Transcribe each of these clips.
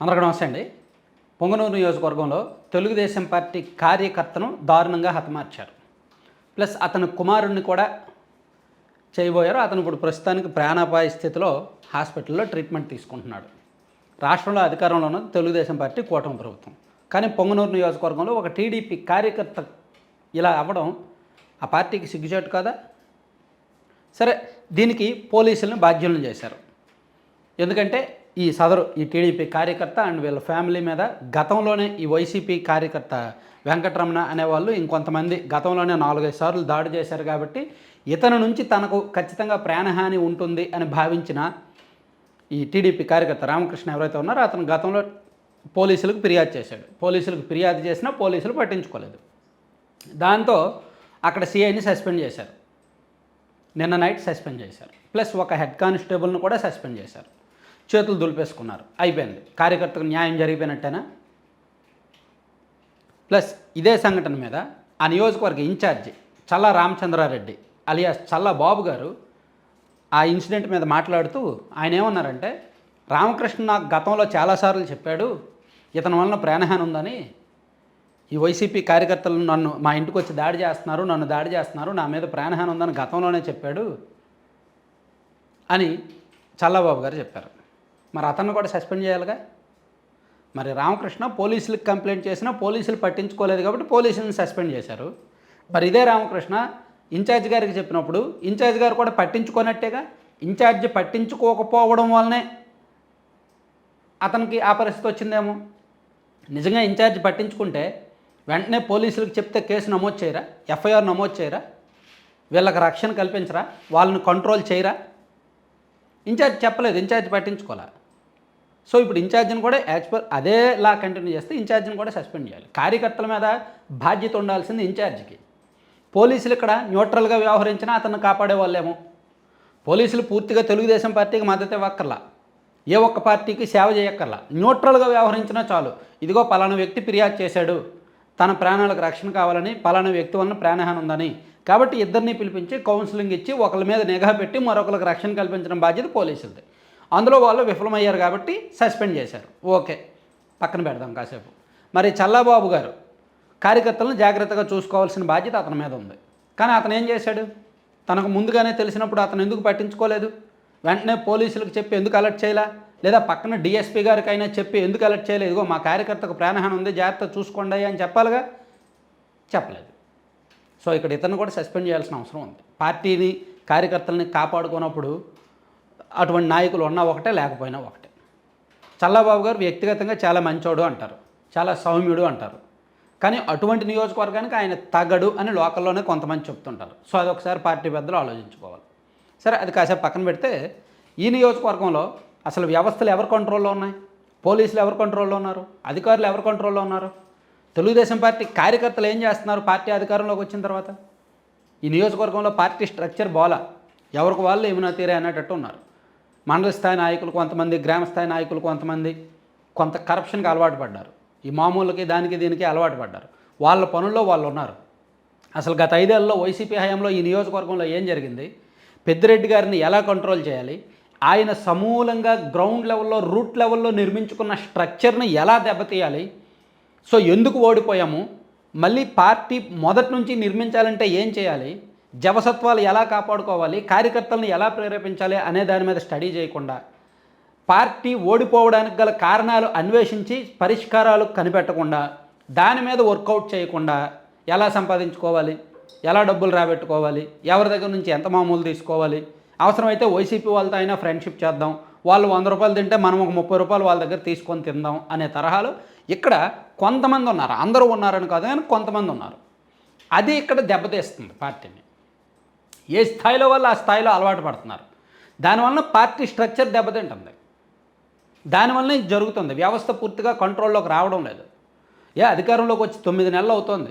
అందరికీ నమస్తే అండి. పొంగనూరు నియోజకవర్గంలో తెలుగుదేశం పార్టీ కార్యకర్తను దారుణంగా హతమార్చారు. ప్లస్ అతని కుమారుణ్ణి కూడా చేయబోయారు. అతను ఇప్పుడు ప్రస్తుతానికి ప్రాణాపాయ స్థితిలో హాస్పిటల్లో ట్రీట్మెంట్ తీసుకుంటున్నాడు. రాష్ట్రంలో అధికారంలో ఉన్నది తెలుగుదేశం పార్టీ కూటమి ప్రభుత్వం. కానీ పొంగనూరు నియోజకవర్గంలో ఒక టీడీపీ కార్యకర్త ఇలా అవ్వడం ఆ పార్టీకి సిగ్గుచేటు కాదా? సరే దీనికి పోలీసులను బాధ్యులను చేశారు. ఎందుకంటే ఈ సదరు ఈ టీడీపీ కార్యకర్త అండ్ వీళ్ళ ఫ్యామిలీ మీద గతంలోనే ఈ వైసీపీ కార్యకర్త వెంకటరమణ అనేవాళ్ళు ఇంకొంతమంది గతంలోనే నాలుగైదు సార్లు దాడి చేశారు కాబట్టి ఇతని నుంచి తనకు ఖచ్చితంగా ప్రాణహాని ఉంటుంది అని భావించిన ఈ టీడీపీ కార్యకర్త రామకృష్ణ ఎవరైతే ఉన్నారో అతను గతంలో పోలీసులకు ఫిర్యాదు చేశాడు. పోలీసులకు ఫిర్యాదు చేసినా పోలీసులు పట్టించుకోలేదు. దాంతో అక్కడ సిఐని సస్పెండ్ చేశారు. నిన్న నైట్ సస్పెండ్ చేశారు. ప్లస్ ఒక హెడ్ కానిస్టేబుల్ను కూడా సస్పెండ్ చేశారు. చేతులు దులిపేసుకున్నారు. అయిపోయింది. కార్యకర్తకు న్యాయం జరిగిపోయినట్టేనా? ప్లస్ ఇదే సంఘటన మీద ఆ నియోజకవర్గ ఇన్ఛార్జి చల్లా రామచంద్రారెడ్డి అలియాస్ చల్లా బాబు గారు ఆ ఇన్సిడెంట్ మీద మాట్లాడుతూ ఆయన ఏమన్నారంటే రామకృష్ణ నాకు గతంలో చాలాసార్లు చెప్పాడు ఇతని వలన ప్రాణహాని ఉందని. ఈ వైసీపీ కార్యకర్తలు నన్ను మా ఇంటికి వచ్చి దాడి చేస్తున్నారు నన్ను దాడి చేస్తున్నారు నా మీద ప్రాణహాని ఉందని గతంలోనే చెప్పాడు అని చల్లబాబు గారు చెప్పారు. మరి అతన్ని కూడా సస్పెండ్ చేయాలిగా? మరి రామకృష్ణ పోలీసులకు కంప్లైంట్ చేసినా పోలీసులు పట్టించుకోలేదు కాబట్టి పోలీసులను సస్పెండ్ చేశారు. మరి ఇదే రామకృష్ణ ఇన్ఛార్జ్ గారికి చెప్పినప్పుడు ఇన్ఛార్జ్ గారు కూడా పట్టించుకోనట్టేగా? ఇన్ఛార్జ్ పట్టించుకోకపోవడం వల్లనే అతనికి ఆ పరిస్థితి వచ్చిందేమో? నిజంగా ఇన్ఛార్జ్ పట్టించుకుంటే వెంటనే పోలీసులకు చెప్తే కేసు నమోదు చేయరా? ఎఫ్ఐఆర్ నమోదు చేయరా? వీళ్ళకి రక్షణ కల్పించరా? వాళ్ళని కంట్రోల్ చేయరా? ఇన్ఛార్జ్ చెప్పలేదు ఇన్ఛార్జ్ పట్టించుకోలే. సో ఇప్పుడు ఇన్ఛార్జిని కూడా యాజ్ పర్ అదే లా కంటిన్యూ చేస్తే ఇన్ఛార్జిని కూడా సస్పెండ్ చేయాలి. కార్యకర్తల మీద బాధ్యత ఉండాల్సింది ఇన్ఛార్జికి. పోలీసులు ఇక్కడ న్యూట్రల్గా వ్యవహరించినా అతన్ని కాపాడే వాళ్ళేమో పోలీసులు పూర్తిగా తెలుగుదేశం పార్టీకి మద్దతు ఇవ్వక్కర్లా. ఏ ఒక్క పార్టీకి సేవ చేయక్కర్లా. న్యూట్రల్గా వ్యవహరించినా చాలు. ఇదిగో పలానా వ్యక్తి ఫిర్యాదు చేశాడు. తన ప్రాణాలకు రక్షణ కావాలని పలానా వ్యక్తి వలన ప్రాణహాని ఉందని. కాబట్టి ఇద్దరిని పిలిపించి కౌన్సిలింగ్ ఇచ్చి ఒకరి మీద నిఘా పెట్టి మరొకరికి రక్షణ కల్పించడం బాధ్యత పోలీసులది. అందులో వాళ్ళు విఫలమయ్యారు కాబట్టి సస్పెండ్ చేశారు. ఓకే. పక్కన పెడదాం కాసేపు. మరి చల్లాబాబు గారు కార్యకర్తలను జాగ్రత్తగా చూసుకోవాల్సిన బాధ్యత అతని మీద ఉంది. కానీ అతను ఏం చేశాడు? తనకు ముందుగానే తెలిసినప్పుడు అతను ఎందుకు పట్టించుకోలేదు? వెంటనే పోలీసులకు చెప్పి ఎందుకు అలర్ట్ చేయలే? లేదా పక్కన డిఎస్పీ గారికి అయినా చెప్పి ఎందుకు అలర్ట్ చేయలేదు? ఇదిగో మా కార్యకర్తకు ప్రాణహాని ఉంది జాగ్రత్త చూసుకోండి అని చెప్పాలిగా? చెప్పలేదు. సో ఇక్కడ ఇతను కూడా సస్పెండ్ చేయాల్సిన అవసరం ఉంది. పార్టీని కార్యకర్తలని కాపాడుకున్నప్పుడు అటువంటి నాయకులు ఉన్నా ఒకటే లేకపోయినా ఒకటే. చల్లబాబు గారు వ్యక్తిగతంగా చాలా మంచోడు అంటారు. చాలా సౌమ్యుడు అంటారు. కానీ అటువంటి నియోజకవర్గానికి ఆయన తగడు అని లోకల్లోనే కొంతమంది చెప్తుంటారు. సో అది ఒకసారి పార్టీ పెద్దలు ఆలోచించుకోవాలి. సరే అది కాసేపు పక్కన పెడితే ఈ నియోజకవర్గంలో అసలు వ్యవస్థలు ఎవరి కంట్రోల్లో ఉన్నాయి? పోలీసులు ఎవరి కంట్రోల్లో ఉన్నారు? అధికారులు ఎవరి కంట్రోల్లో ఉన్నారు? తెలుగుదేశం పార్టీ కార్యకర్తలు ఏం చేస్తున్నారు? పార్టీ అధికారంలోకి వచ్చిన తర్వాత? ఈ నియోజకవర్గంలో పార్టీ స్ట్రక్చర్ బోలా. ఎవరికి వాళ్ళు ఏమైనా తీరే అనేటట్టు ఉన్నారు. మండల స్థాయి నాయకులు కొంతమంది గ్రామ స్థాయి నాయకులు కొంతమంది కొంత కరప్షన్కి అలవాటు పడ్డారు. ఈ మామూలుకి దానికి దీనికి అలవాటు పడ్డారు. వాళ్ళ పనుల్లో వాళ్ళు ఉన్నారు. అసలు గత ఐదేళ్ళలో వైసీపీ హయాంలో ఈ నియోజకవర్గంలో ఏం జరిగింది? పెద్దిరెడ్డి గారిని ఎలా కంట్రోల్ చేయాలి? ఆయన సమూలంగా గ్రౌండ్ లెవెల్లో రూట్ లెవెల్లో నిర్మించుకున్న స్ట్రక్చర్ని ఎలా దెబ్బతీయాలి? సో ఎందుకు ఓడిపోయాము? మళ్ళీ పార్టీ మొదటి నుంచి నిర్మించాలంటే ఏం చేయాలి? జవసత్వాలు ఎలా కాపాడుకోవాలి? కార్యకర్తలను ఎలా ప్రేరేపించాలి అనే దాని మీద స్టడీ చేయకుండా పార్టీ ఓడిపోవడానికి గల కారణాలు అన్వేషించి పరిష్కారాలు కనిపెట్టకుండా దాని మీద వర్కౌట్ చేయకుండా ఎలా సంపాదించుకోవాలి? ఎలా డబ్బులు రాబెట్టుకోవాలి? ఎవరి దగ్గర నుంచి ఎంత మామూలు తీసుకోవాలి? అవసరమైతే వైసీపీ వాళ్ళతో అయినా ఫ్రెండ్షిప్ చేద్దాం. వాళ్ళు వంద రూపాయలు తింటే మనం ఒక ముప్పై రూపాయలు వాళ్ళ దగ్గర తీసుకొని తిందాం అనే తరహాలో ఇక్కడ కొంతమంది ఉన్నారు. అందరూ ఉన్నారని కాదు కానీ కొంతమంది ఉన్నారు. అది ఇక్కడ దెబ్బతీస్తుంది పార్టీని. ఏ స్థాయిలో వాళ్ళు ఆ స్థాయిలో అలవాటు పడుతున్నారు. దానివల్ల పార్టీ స్ట్రక్చర్ దెబ్బతింటుంది. దానివల్ల ఇది జరుగుతుంది. వ్యవస్థ పూర్తిగా కంట్రోల్లోకి రావడం లేదు. ఏ అధికారంలోకి వచ్చి తొమ్మిది నెలలు అవుతుంది.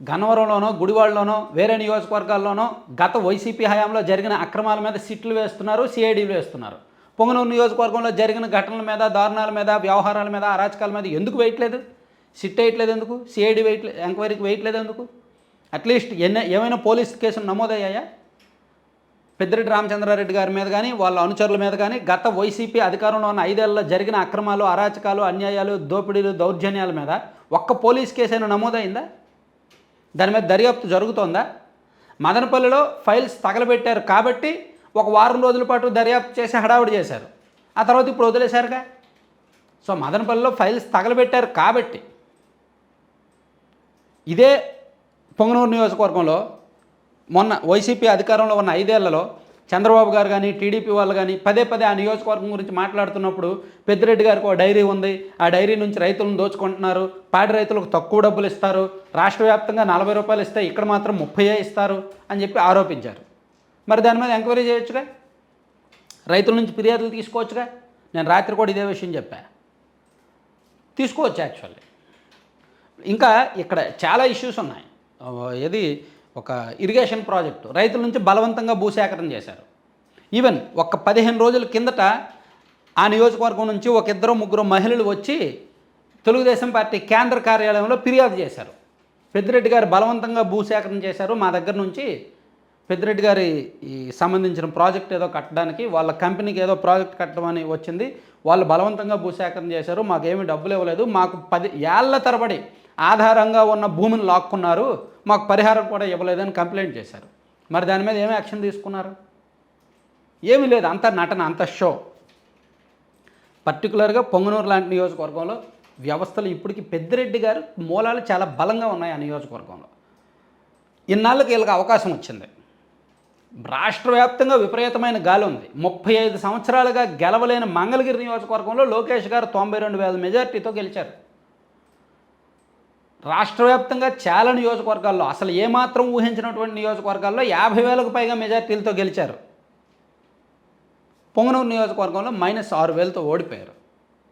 గన్నవరంలోనో గుడివాడలోనో వేరే నియోజకవర్గాల్లోనో గత వైసీపీ హయాంలో జరిగిన అక్రమాల మీద సిట్లు వేస్తున్నారు సిఐడీలు వేస్తున్నారు. పొంగనూరు నియోజకవర్గంలో జరిగిన ఘటనల మీద దారుణాల మీద వ్యవహారాల మీద అరాచకాల మీద ఎందుకు వేయట్లేదు? సిట్ వేయట్లేదు ఎందుకు? సిఐడి వేయట్లేదు ఎంక్వైరీకి వేయట్లేదు ఎందుకు? అట్లీస్ట్ ఎన్న ఏమైనా పోలీస్ కేసులు నమోదయ్యాయా? పెద్దిరెడ్డి రామచంద్రారెడ్డి గారి మీద కానీ వాళ్ళ అనుచరుల మీద కానీ గత వైసీపీ అధికారంలో ఉన్న ఐదేళ్ళలో జరిగిన అక్రమాలు అరాచకాలు అన్యాయాలు దోపిడీలు దౌర్జన్యాల మీద ఒక్క పోలీస్ కేసు అయినా నమోదైందా? దాని మీద దర్యాప్తు జరుగుతోందా? మదనపల్లిలో ఫైల్స్ తగలబెట్టారు కాబట్టి ఒక వారం రోజుల పాటు దర్యాప్తు చేసి హడావుడి చేశారు. ఆ తర్వాత ఇప్పుడు వదిలేశారుగా? సో మదనపల్లిలో ఫైల్స్ తగలబెట్టారు కాబట్టి ఇదే పొంగనూరు నియోజకవర్గంలో మొన్న వైసీపీ అధికారంలో ఉన్న ఐదేళ్ళలో చంద్రబాబు గారు కానీ టీడీపీ వాళ్ళు కానీ పదే పదే ఆ నియోజకవర్గం గురించి మాట్లాడుతున్నప్పుడు పెద్దిరెడ్డి గారికి ఒక డైరీ ఉంది. ఆ డైరీ నుంచి రైతులను దోచుకుంటున్నారు. పాడి రైతులకు తక్కువ డబ్బులు ఇస్తారు. రాష్ట్ర వ్యాప్తంగా నలభై రూపాయలు ఇస్తే ఇక్కడ మాత్రం ముప్పై ఇస్తారు అని చెప్పి ఆరోపించారు. మరి దాని మీద ఎంక్వైరీ చేయొచ్చుగా? రైతుల నుంచి ఫిర్యాదులు తీసుకోవచ్చుగా? నేను రాత్రి కూడా ఇదే విషయం చెప్పా. తీసుకోవచ్చు యాక్చువల్లీ. ఇంకా ఇక్కడ చాలా ఇష్యూస్ ఉన్నాయి. ఏది? ఒక ఇరిగేషన్ ప్రాజెక్టు రైతుల నుంచి బలవంతంగా భూసేకరణ చేశారు. ఈవెన్ ఒక పదిహేను రోజుల కిందట ఆ నియోజకవర్గం నుంచి ఒక ఇద్దరు ముగ్గురు మహిళలు వచ్చి తెలుగుదేశం పార్టీ కేంద్ర కార్యాలయంలో ఫిర్యాదు చేశారు. పెద్దిరెడ్డి గారు బలవంతంగా భూసేకరణ చేశారు. మా దగ్గర నుంచి పెద్దిరెడ్డి గారి ఈ సంబంధించిన ప్రాజెక్ట్ ఏదో కట్టడానికి వాళ్ళ కంపెనీకి ఏదో ప్రాజెక్ట్ కట్టమని వచ్చింది. వాళ్ళు బలవంతంగా భూసేకరణ చేశారు. మాకేమీ డబ్బులు ఇవ్వలేదు. మాకు పది ఏళ్ళ తరబడి ఆధారంగా ఉన్న భూమిని లాక్కున్నారు. మాకు పరిహారం కూడా ఇవ్వలేదని కంప్లైంట్ చేశారు. మరి దాని మీద ఏమి యాక్షన్ తీసుకున్నారు? ఏమీ లేదు అంత నటన అంత షో. పర్టికులర్గా పొంగనూరు లాంటి నియోజకవర్గంలో వ్యవస్థలు ఇప్పటికి పెద్దిరెడ్డి గారు మూలాలు చాలా బలంగా ఉన్నాయి ఆ నియోజకవర్గంలో. ఇన్నాళ్ళకి వీళ్ళకి అవకాశం వచ్చింది. రాష్ట్ర వ్యాప్తంగా విపరీతమైన గాలి ఉంది. ముప్పై ఐదు సంవత్సరాలుగా గెలవలేని మంగళగిరి నియోజకవర్గంలో లోకేష్ గారు తొంభై రెండు వేల మెజార్టీతో గెలిచారు. రాష్ట్ర వ్యాప్తంగా చాలా నియోజకవర్గాల్లో అసలు ఏమాత్రం ఊహించినటువంటి నియోజకవర్గాల్లో యాభై వేలకు పైగా మెజార్టీలతో గెలిచారు. పొంగనూరు నియోజకవర్గంలో మైనస్ ఆరు వేలతో ఓడిపోయారు.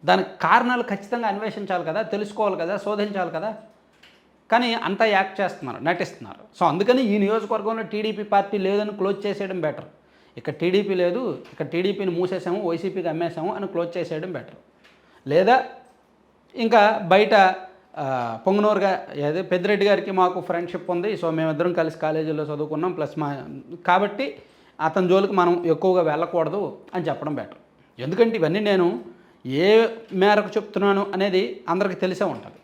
దానికి కారణాలు ఖచ్చితంగా అన్వేషించాలి కదా తెలుసుకోవాలి కదా శోధించాలి కదా. కానీ అంతా యాక్ట్ చేస్తున్నారు నటిస్తున్నారు. సో అందుకని ఈ నియోజకవర్గంలో టీడీపీ పార్టీ లేదని క్లోజ్ చేసేయడం బెటర్. ఇక్కడ టీడీపీ లేదు ఇక్కడ టీడీపీని మూసేసాము వైసీపీకి అమ్మేసాము అని క్లోజ్ చేసేయడం బెటర్. లేదా ఇంకా బయట పొంగనూరు అదే పెద్దిరెడ్డి గారికి మాకు ఫ్రెండ్షిప్ ఉంది. సో మేమిద్దరం కలిసి కాలేజీలో చదువుకున్నాం. ప్లస్ మా కాబట్టి అతని జోలికి మనం ఎక్కువగా వెళ్ళకూడదు అని చెప్పడం బెటర్. ఎందుకంటే ఇవన్నీ నేను ఏ మేరకు చెప్తున్నాను అనేది అందరికీ తెలిసే ఉంటుంది.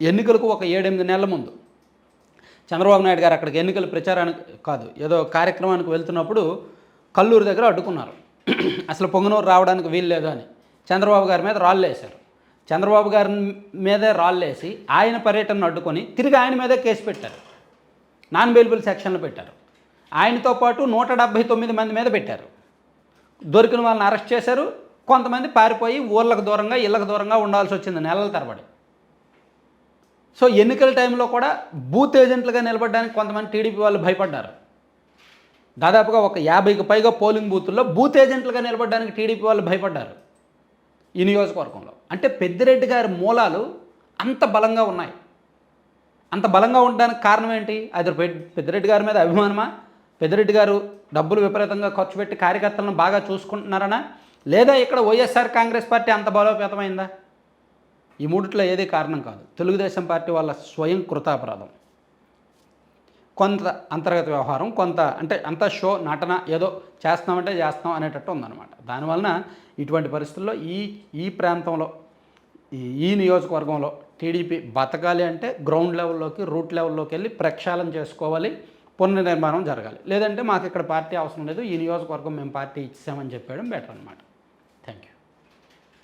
ఎన్నికలకు ఒక ఏడెనిమిది నెలల ముందు చంద్రబాబు నాయుడు గారు అక్కడికి ఎన్నికల ప్రచారానికి కాదు ఏదో కార్యక్రమానికి వెళ్తున్నప్పుడు కల్లూరు దగ్గర అడ్డుకున్నారు. అసలు పొంగనూరు రావడానికి వీలు లేదు అని చంద్రబాబు గారి మీద రాళ్ళు వేశారు. చంద్రబాబు గారి మీదే రాళ్ళేసి ఆయన పర్యటనను అడ్డుకొని తిరిగి ఆయన మీదే కేసు పెట్టారు. నాన్ బెయిలబుల్ సెక్షన్లు పెట్టారు. ఆయనతో పాటు నూట డెబ్భై తొమ్మిది మంది మీద పెట్టారు. దొరికిన వాళ్ళని అరెస్ట్ చేశారు. కొంతమంది పారిపోయి ఊళ్ళకు దూరంగా ఇళ్ళకు దూరంగా ఉండాల్సి వచ్చింది నెలల తరబడి. సో ఎన్నికల టైంలో కూడా బూత్ ఏజెంట్లుగా నిలబడడానికి కొంతమంది టీడీపీ వాళ్ళు భయపడ్డారు. దాదాపుగా ఒక యాభైకి పైగా పోలింగ్ బూతుల్లో బూత్ ఏజెంట్లుగా నిలబడడానికి టీడీపీ వాళ్ళు భయపడ్డారు ఈ నియోజకవర్గంలో. అంటే పెద్దిరెడ్డి గారి మూలాలు అంత బలంగా ఉన్నాయి. అంత బలంగా ఉండడానికి కారణం ఏంటి? అది పెద్దిరెడ్డి గారి మీద అభిమానమా? పెద్దిరెడ్డి గారు డబ్బులు విపరీతంగా ఖర్చు పెట్టి కార్యకర్తలను బాగా చూసుకుంటున్నారనా? లేదా ఇక్కడ వైఎస్ఆర్ కాంగ్రెస్ పార్టీ అంత బలోపేతమైందా? ఈ మూడిట్లో ఏది కారణం కాదు. తెలుగుదేశం పార్టీ వాళ్ళ స్వయం కృతాపరాధం. కొంత అంతర్గత వ్యవహారం కొంత అంటే అంత షో నటన ఏదో చేస్తామంటే చేస్తాం అనేటట్టు ఉందన్నమాట. దానివలన ఇటువంటి పరిస్థితుల్లో ఈ ఈ ప్రాంతంలో ఈ ఈ నియోజకవర్గంలో టీడీపీ బతకాలి అంటే గ్రౌండ్ లెవెల్లోకి రూట్ లెవెల్లోకి వెళ్ళి ప్రక్షాళన చేసుకోవాలి పునర్నిర్మాణం జరగాలి. లేదంటే మాకు ఇక్కడ పార్టీ అవసరం లేదు ఈ నియోజకవర్గం మేము పార్టీ ఇచ్చామని చెప్పడం బెటర్ అనమాట థ్యాంక్ యూ